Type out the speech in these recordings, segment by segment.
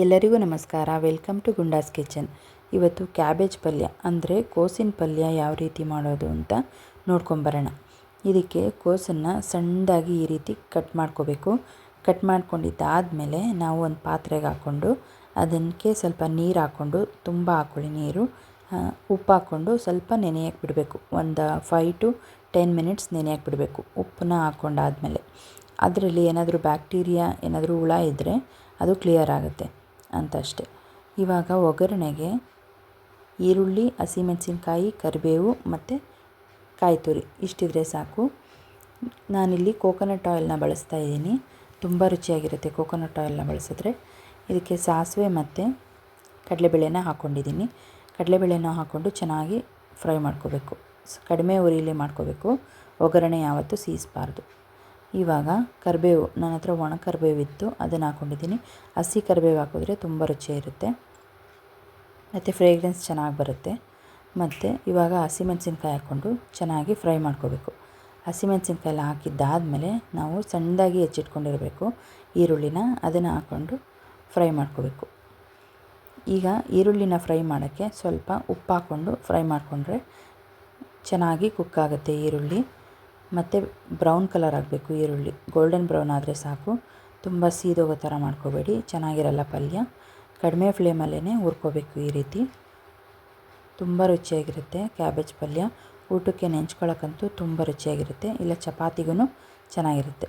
ಎಲ್ಲರಿಗೂ ನಮಸ್ಕಾರ. Welcome to Gunda's kitchen. ಇವತ್ತು ಕ್ಯಾಬೇಜ್ ಪಲ್ಯ, ಅಂದರೆ ಕೋಸಿನ ಪಲ್ಯ ಯಾವ ರೀತಿ ಮಾಡೋದು ಅಂತ ನೋಡ್ಕೊಂಬರೋಣ. ಇದಕ್ಕೆ ಕೋಸನ್ನು ಸಣ್ಣದಾಗಿ ಈ ರೀತಿ ಕಟ್ ಮಾಡ್ಕೋಬೇಕು. ಕಟ್ ಮಾಡ್ಕೊಂಡಿದ್ದಾದಮೇಲೆ ನಾವು ಒಂದು ಪಾತ್ರೆಗೆ ಹಾಕ್ಕೊಂಡು ಅದಕ್ಕೆ ಸ್ವಲ್ಪ ನೀರು ಹಾಕ್ಕೊಂಡು, ತುಂಬ ಹಾಕ್ಕೊಳ್ಳಿ ನೀರು ಉಪ್ಪು ಹಾಕ್ಕೊಂಡು ಸ್ವಲ್ಪ ನೆನೆಯಕ್ಕೆ ಬಿಡಬೇಕು ಒಂದು ಫೈ ಟು ಟೆನ್ ಮಿನಿಟ್ಸ್ ನೆನೆಯಕ್ಕೆ ಬಿಡಬೇಕು ಉಪ್ಪನ್ನ ಹಾಕ್ಕೊಂಡಾದಮೇಲೆ. ಅದರಲ್ಲಿ ಏನಾದರೂ ಬ್ಯಾಕ್ಟೀರಿಯಾ ಏನಾದರೂ ಹುಳ ಇದ್ದರೆ ಅದು ಕ್ಲಿಯರ್ ಆಗುತ್ತೆ. ಅಂತ ಅಷ್ಟೆ ಇವಾಗ ಒಗ್ಗರಣೆಗೆ ಈರುಳ್ಳಿ, ಹಸಿಮೆಣಸಿನ್ಕಾಯಿ, ಕರಿಬೇವು ಮತ್ತು ಕಾಯಿ ತುರಿ ಇಷ್ಟಿದ್ರೆ ಸಾಕು. ನಾನಿಲ್ಲಿ ಕೋಕೋನಟ್ ಆಯಿಲ್ನ ಬಳಸ್ತಾ ಇದ್ದೀನಿ. ತುಂಬ ರುಚಿಯಾಗಿರುತ್ತೆ ಕೋಕೋನಟ್ ಆಯಿಲ್ನ ಬಳಸಿದ್ರೆ. ಇದಕ್ಕೆ ಸಾಸಿವೆ ಮತ್ತು ಕಡಲೆಬೇಳೆನ ಹಾಕ್ಕೊಂಡಿದ್ದೀನಿ ಕಡಲೆಬೇಳೆನ ಹಾಕ್ಕೊಂಡು ಚೆನ್ನಾಗಿ ಫ್ರೈ ಮಾಡ್ಕೋಬೇಕು. ಕಡಿಮೆ ಉರಿಯಲ್ಲಿ ಮಾಡ್ಕೋಬೇಕು. ಒಗ್ಗರಣೆ ಯಾವತ್ತೂ ಸೀಸಬಾರ್ದು. ಇವಾಗ ಕರಿಬೇವು, ನನ್ನ ಹತ್ರ ಒಣ ಕರಿಬೇವಿತ್ತು, ಅದನ್ನು ಹಾಕ್ಕೊಂಡಿದ್ದೀನಿ ಹಸಿ ಕರಿಬೇವು ಹಾಕಿದ್ರೆ ತುಂಬ ರುಚಿ ಇರುತ್ತೆ. ಮತ್ತು ಫ್ರೇಗ್ರೆನ್ಸ್ ಚೆನ್ನಾಗಿ ಬರುತ್ತೆ. ಮತ್ತು ಇವಾಗ ಹಸಿಮೆಣಸಿನ್ಕಾಯಿ ಹಾಕ್ಕೊಂಡು ಚೆನ್ನಾಗಿ ಫ್ರೈ ಮಾಡ್ಕೋಬೇಕು. ಹಸಿಮೆಣಸಿನ್ಕಾಯಿ ಎಲ್ಲ ಹಾಕಿದ್ದಾದಮೇಲೆ ನಾವು ಸಣ್ಣದಾಗಿ ಹೆಚ್ಚಿಟ್ಕೊಂಡಿರಬೇಕು. ಈರುಳ್ಳಿನ ಅದನ್ನು ಹಾಕ್ಕೊಂಡು ಫ್ರೈ ಮಾಡ್ಕೋಬೇಕು. ಈಗ ಈರುಳ್ಳಿನ ಫ್ರೈ ಮಾಡೋಕ್ಕೆ ಸ್ವಲ್ಪ ಉಪ್ಪು ಹಾಕ್ಕೊಂಡು ಫ್ರೈ ಮಾಡಿಕೊಂಡ್ರೆ ಚೆನ್ನಾಗಿ ಕುಕ್ ಆಗುತ್ತೆ ಈರುಳ್ಳಿ. ಮತ್ತು ಬ್ರೌನ್ ಕಲರ್ ಆಗಬೇಕು, ಈರುಳ್ಳಿ. ಗೋಲ್ಡನ್ ಬ್ರೌನ್ ಆದರೆ ಸಾಕು. ತುಂಬ ಸೀದೋಗೋ ಥರ ಮಾಡ್ಕೋಬೇಡಿ. ಚೆನ್ನಾಗಿರಲ್ಲ ಪಲ್ಯ. ಕಡಿಮೆ ಫ್ಲೇಮಲ್ಲೇ ಹುರ್ಕೋಬೇಕು ಈ ರೀತಿ. ತುಂಬ ರುಚಿಯಾಗಿರುತ್ತೆ ಕ್ಯಾಬೇಜ್ ಪಲ್ಯ. ಊಟಕ್ಕೆ ನೆಂಚ್ಕೊಳ್ಳೋಕ್ಕಂತೂ ತುಂಬ ರುಚಿಯಾಗಿರುತ್ತೆ. ಇಲ್ಲ ಚಪಾತಿಗೂ ಚೆನ್ನಾಗಿರುತ್ತೆ.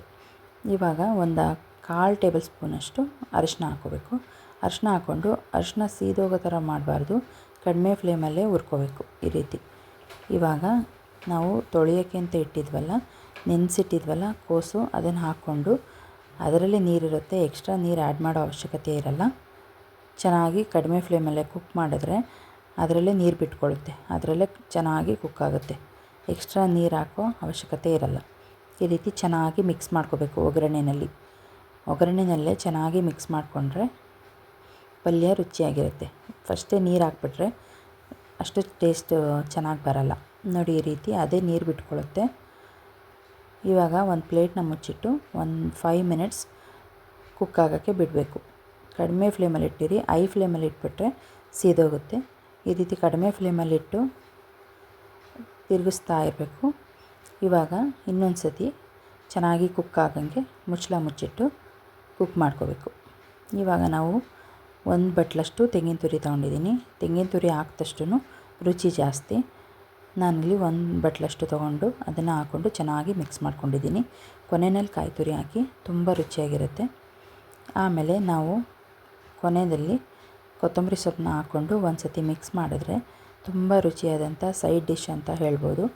ಇವಾಗ ಒಂದು ಕಾಲು ಟೇಬಲ್ ಸ್ಪೂನಷ್ಟು ಅರಿಶಿನ ಹಾಕೋಬೇಕು. ಅರಿಶಿನ ಹಾಕ್ಕೊಂಡು ಅರಿಶಿನ ಸೀದೋಗೋ ಥರ ಮಾಡಬಾರ್ದು. ಕಡಿಮೆ ಫ್ಲೇಮಲ್ಲೇ ಹುರ್ಕೋಬೇಕು ಈ ರೀತಿ. ಇವಾಗ ನಾವು ತೊಳೆಯೋಕ್ಕೆ ಅಂತ ಇಟ್ಟಿದ್ವಲ್ಲ, ನೆನೆಸಿಟ್ಟಿದ್ವಲ್ಲ ಕೋಸು, ಅದನ್ನು ಹಾಕ್ಕೊಂಡು ಅದರಲ್ಲಿ ನೀರಿರುತ್ತೆ, ಎಕ್ಸ್ಟ್ರಾ ನೀರು ಆ್ಯಡ್ ಮಾಡೋ ಅವಶ್ಯಕತೆ ಇರಲ್ಲ. ಚೆನ್ನಾಗಿ ಕಡಿಮೆ ಫ್ಲೇಮಲ್ಲೇ ಕುಕ್ ಮಾಡಿದ್ರೆ ಅದರಲ್ಲೇ ನೀರು ಬಿಟ್ಕೊಳ್ಳುತ್ತೆ, ಅದರಲ್ಲೇ ಚೆನ್ನಾಗಿ ಕುಕ್ ಆಗುತ್ತೆ. ಎಕ್ಸ್ಟ್ರಾ ನೀರು ಹಾಕೋ ಅವಶ್ಯಕತೆ ಇರಲ್ಲ. ಈ ರೀತಿ ಚೆನ್ನಾಗಿ ಮಿಕ್ಸ್ ಮಾಡ್ಕೋಬೇಕು ಒಗ್ಗರಣೆಯಲ್ಲಿ ಒಗ್ಗರಣೆಯಲ್ಲೇ ಚೆನ್ನಾಗಿ ಮಿಕ್ಸ್ ಮಾಡಿಕೊಂಡ್ರೆ ಪಲ್ಯ ರುಚಿಯಾಗಿರುತ್ತೆ. ಫಸ್ಟೇ ನೀರು ಹಾಕ್ಬಿಟ್ರೆ ಅಷ್ಟು ಟೇಸ್ಟ್ ಚೆನ್ನಾಗಿ ಬರಲ್ಲ. ನೋಡಿ ಈ ರೀತಿ ಅದೇ ನೀರು ಬಿಟ್ಕೊಳ್ಳುತ್ತೆ. ಇವಾಗ ಒಂದು ಪ್ಲೇಟ್ನ ಮುಚ್ಚಿಟ್ಟು ಒಂದು ಫೈವ್ ಮಿನಿಟ್ಸ್ ಕುಕ್ ಆಗೋಕ್ಕೆ ಬಿಡಬೇಕು. ಕಡಿಮೆ ಫ್ಲೇಮಲ್ಲಿ ಇಟ್ಟಿರಿ. ಐ ಫ್ಲೇಮಲ್ಲಿ ಇಟ್ಬಿಟ್ರೆ ಸೀದೋಗುತ್ತೆ. ಈ ರೀತಿ ಕಡಿಮೆ ಫ್ಲೇಮಲ್ಲಿಟ್ಟು ತಿರುಗಿಸ್ತಾ ಇರಬೇಕು. ಇವಾಗ ಇನ್ನೊಂದು ಸತಿ ಚೆನ್ನಾಗಿ ಕುಕ್ ಆಗಂಗೆ ಮುಚ್ಚಳ ಮುಚ್ಚಿಟ್ಟು ಕುಕ್ ಮಾಡ್ಕೋಬೇಕು. ಇವಾಗ ನಾವು ಒಂದು ಬಟ್ಲಷ್ಟು ತೆಂಗಿನ ತುರಿ ತೊಗೊಂಡಿದ್ದೀನಿ. ತೆಂಗಿನ ತುರಿ ಹಾಕ್ದಷ್ಟು ರುಚಿ ಜಾಸ್ತಿ. ನಾನಿಲ್ಲಿ ಒಂದು ಬಟ್ಲಷ್ಟು ತೊಗೊಂಡು ಅದನ್ನು ಹಾಕ್ಕೊಂಡು ಚೆನ್ನಾಗಿ ಮಿಕ್ಸ್ ಮಾಡ್ಕೊಂಡಿದ್ದೀನಿ. ಕೊನೆಯಲ್ಲಿ ಕಾಯಿ ತುರಿ ಹಾಕಿ ತುಂಬ ರುಚಿಯಾಗಿರುತ್ತೆ. ಆಮೇಲೆ ನಾವು ಕೊನೆಯಲ್ಲಿ ಕೊತ್ತಂಬರಿ ಸೊಪ್ಪನ್ನ ಹಾಕ್ಕೊಂಡು ಒಂದು ಸತಿ ಮಿಕ್ಸ್ ಮಾಡಿದ್ರೆ ತುಂಬ ರುಚಿಯಾದಂಥ ಸೈಡ್ ಡಿಶ್ ಅಂತ ಹೇಳ್ಬೋದು.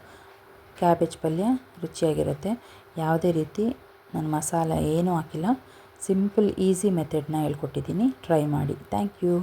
ಕ್ಯಾಬೇಜ್ ಪಲ್ಯ ರುಚಿಯಾಗಿರುತ್ತೆ. ಯಾವುದೇ ರೀತಿ ನಾನು ಮಸಾಲ ಏನೂ ಹಾಕಿಲ್ಲ. ಸಿಂಪಲ್ ಈಸಿ ಮೆಥಡ್ನ ಹೇಳ್ಕೊಟ್ಟಿದ್ದೀನಿ. ಟ್ರೈ ಮಾಡಿ. Thank you.